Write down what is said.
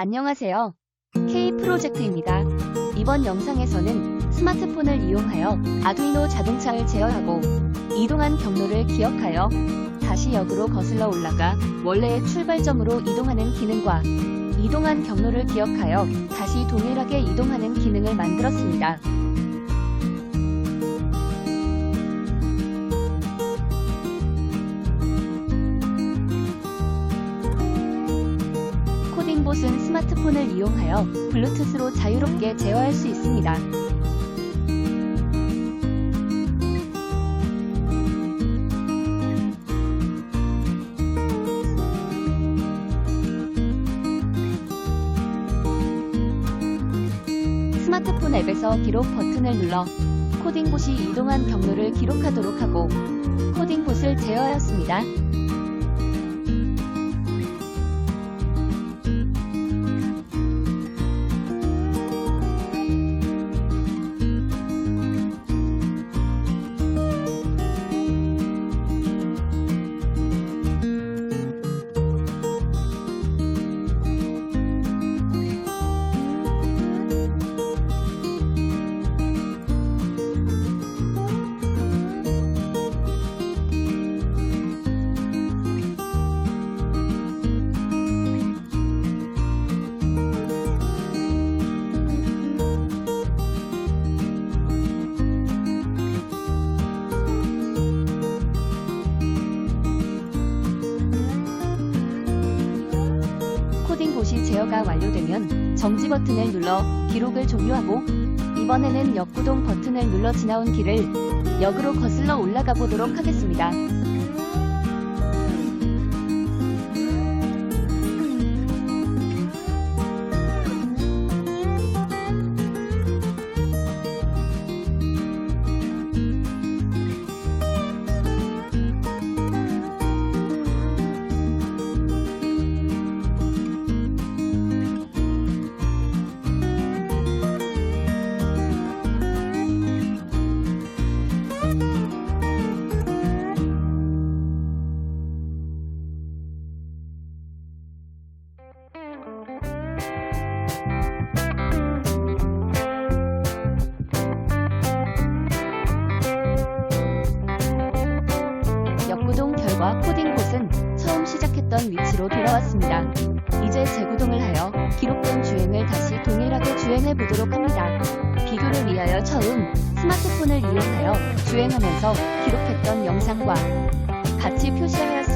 안녕하세요. K 프로젝트입니다. 이번 영상에서는 스마트폰을 이용하여 아두이노 자동차를 제어하고 이동한 경로를 기억하여 다시 역으로 거슬러 올라가 원래의 출발점으로 이동하는 기능과 이동한 경로를 기억하여 다시 동일하게 이동하는 기능을 만들었습니다. 코딩봇은 스마트폰을 이용하여 블루투스로 자유롭게 제어할 수 있습니다. 스마트폰 앱에서 기록 버튼을 눌러 코딩봇이 이동한 경로를 기록하도록 하고 코딩봇을 제어하였습니다. 코딩봇이 제어가 완료되면 정지 버튼을 눌러 기록을 종료하고 이번에는 역구동 버튼을 눌러 지나온 길을 역으로 거슬러 올라가 보도록 하겠습니다. 시작했던 위치로 돌아왔습니다. 이제 재구동을 하여 기록된 주행을 다시 동일하게 주행해 보도록 합니다. 비교를 위하여 처음 스마트폰을 이용하여 주행하면서 기록했던 영상과 같이 표시하였습니다.